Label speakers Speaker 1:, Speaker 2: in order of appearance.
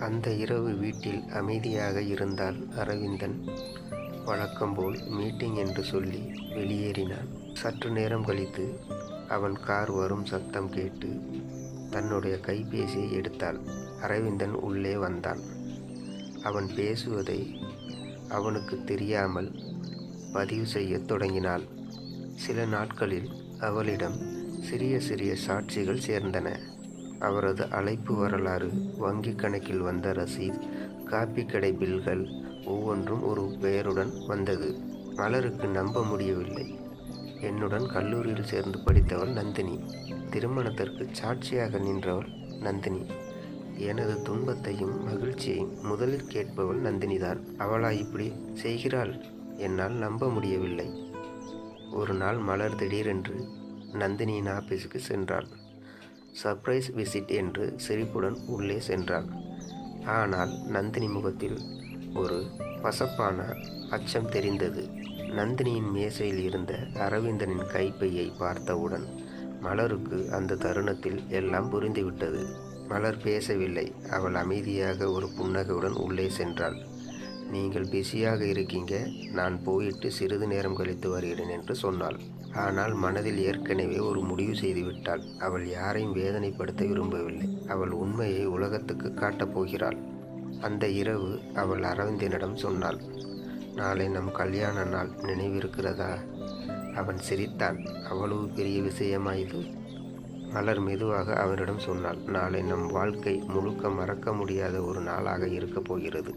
Speaker 1: அந்த இரவு வீட்டில் அமைதியாக இருந்தால் அரவிந்தன். வழக்கம்போல் மீட்டிங் என்று சொல்லி வெளியேறினான். சற்று நேரம் கழித்து அவன் கார் வரும் சத்தம் கேட்டு தன்னுடைய கைபேசியை எடுத்தாள். அரவிந்தன் உள்ளே வந்தான். அவன் பேசுவதை அவனுக்கு தெரியாமல் பதிவு செய்யத் தொடங்கினாள். சில நாட்களில் அவளிடம் சிறிய சிறிய சாட்சிகள் சேர்ந்தன. அவரது அழைப்பு வரலாறு வங்கி கணக்கில் வந்த ரசீத் காப்பி கடை பில்கள் ஒவ்வொன்றும் ஒரு பெயருடன் வந்தது. மலருக்கு நம்ப முடியவில்லை. என்னுடன் கல்லூரியில் சேர்ந்து படித்தவள் நந்தினி. திருமணத்திற்கு சாட்சியாக நின்றவள் நந்தினி. எனது துன்பத்தையும் மகிழ்ச்சியையும் முதலில் கேட்பவள் நந்தினிதான். அவளா இப்படி செய்கிறாள் என்னால் நம்ப முடியவில்லை. ஒரு நாள் மலர் திடீரென்று நந்தினியின் ஆபீஸுக்கு சென்றாள். சர்ப்ரைஸ் விசிட் என்று சிரிப்புடன் உள்ளே சென்றாள். ஆனால் நந்தினி முகத்தில் ஒரு பசப்பான அச்சம் தெரிந்தது. நந்தினியின் மேசையில் இருந்த அரவிந்தனின் கைப்பையை பார்த்தவுடன் மலருக்கு அந்த தருணத்தில் எல்லாம் புரிந்துவிட்டது. மலர் பேசவில்லை. அவள் அமைதியாக ஒரு புன்னகையுடன் உள்ளே சென்றாள். நீங்கள் பிஸியாக இருக்கீங்க. நான் போயிட்டு சிறிது நேரம் கழித்து வருகிறேன் என்று சொன்னாள். ஆனால் மனதில் ஏற்கனவே ஒரு முடிவு செய்துவிட்டாள். அவள் யாரையும் வேதனைப்படுத்த விரும்பவில்லை. அவள் உண்மையை உலகத்துக்கு காட்டப் போகிறாள். அந்த இரவு அவள் அரவிந்தனிடம் சொன்னாள். நாளை நம் கல்யாண நாள். நினைவிருக்கிறதா? அவன் சிரித்தான். அவ்வளவு பெரிய விஷயமா இது? மலர் மெதுவாக அவனிடம் சொன்னாள். நாளை நம் வாழ்க்கை முழுக்க மறக்க முடியாத ஒரு நாளாக இருக்கப் போகிறது.